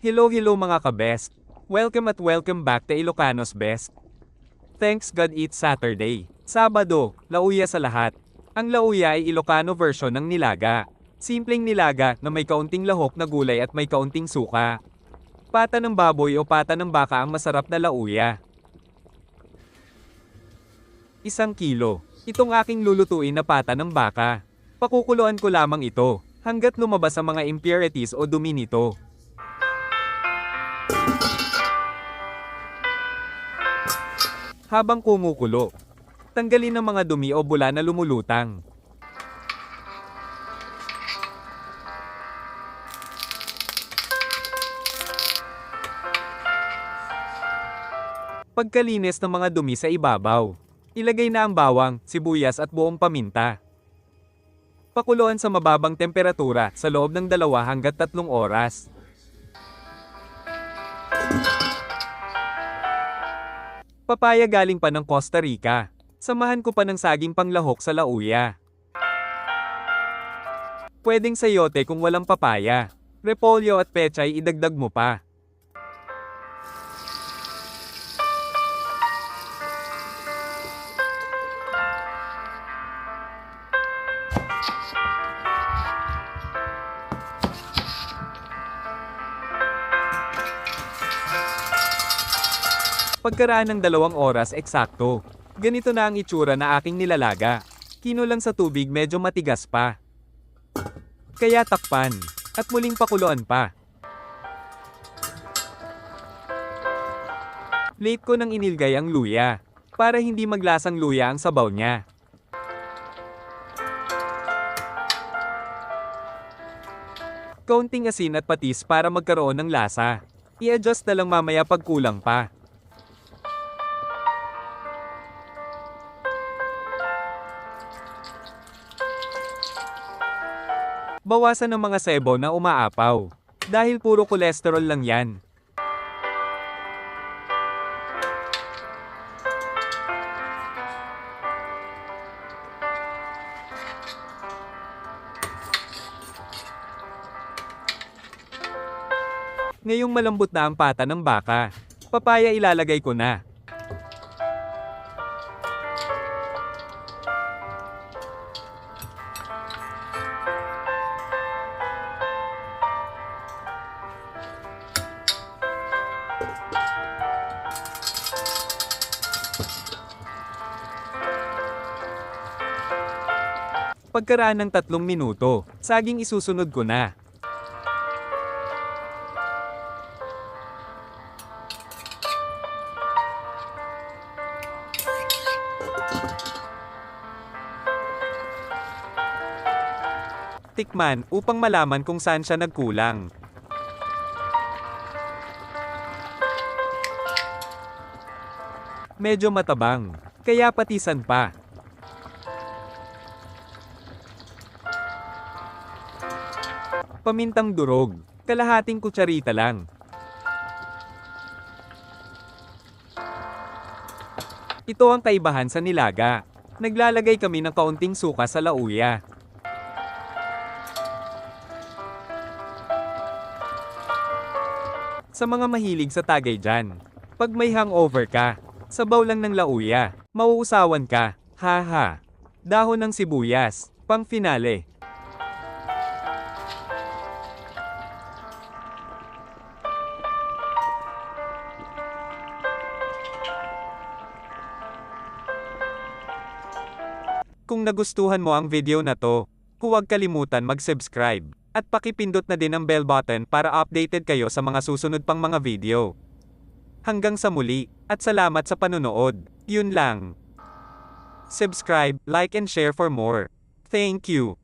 Hello hello mga ka-best. Welcome at welcome back to Ilocanos Best. Thanks God Eats Saturday. Sabado, lauya sa lahat. Ang lauya ay Ilocano version ng nilaga. Simpleng nilaga na may kaunting lahok na gulay at may kaunting suka. Pata ng baboy o pata ng baka ang masarap na lauya. Isang kilo. Itong aking lulutuin na pata ng baka. Pakukuluan ko lamang ito, hanggat lumabas ang mga impurities o dumi nito. Habang kumukulo, tanggalin ang mga dumi o bula na lumulutang. Pagkalinis ng mga dumi sa ibabaw, ilagay na ang bawang, sibuyas at buong paminta. Pakuluan sa mababang temperatura sa loob ng dalawa hanggat tatlong oras. Papaya galing pa ng Costa Rica. Samahan ko pa ng saging panglahok sa lauya. Pwedeng sayote kung walang papaya. Repolyo at pechay idagdag mo pa. Pagkaraan ng dalawang oras eksakto, ganito na ang itsura na aking nilalaga. Kinulang sa tubig medyo matigas pa. Kaya takpan, at muling pakuluan pa. Late ko nang inilgay ang luya, para hindi maglasang luya ang sabaw niya. Kaunting asin at patis para magkaroon ng lasa. I-adjust na lang mamaya pag kulang pa. Bawasan ng mga sebo na umaapaw. Dahil puro kolesterol lang yan. Ngayong malambot na ang pata ng baka, papaya ilalagay ko na. Pagkaraan ng tatlong minuto, saging isusunod ko na. Tikman upang malaman kung saan siya nagkulang. Medyo matabang, kaya patisan pa. Pamintang durog, kalahating kutsarita lang. Ito ang kaibahan sa nilaga. Naglalagay kami ng kaunting suka sa lauya. Sa mga mahilig sa tagay dyan, pag may hangover ka, sabaw lang ng lauya, mauusawan ka, haha. Dahon ng sibuyas, pang finale. Kung nagustuhan mo ang video na to, huwag kalimutan mag-subscribe at pakipindot na din ang bell button para updated kayo sa mga susunod pang mga video. Hanggang sa muli, at salamat sa panunood. Yun lang. Subscribe, like and share for more. Thank you.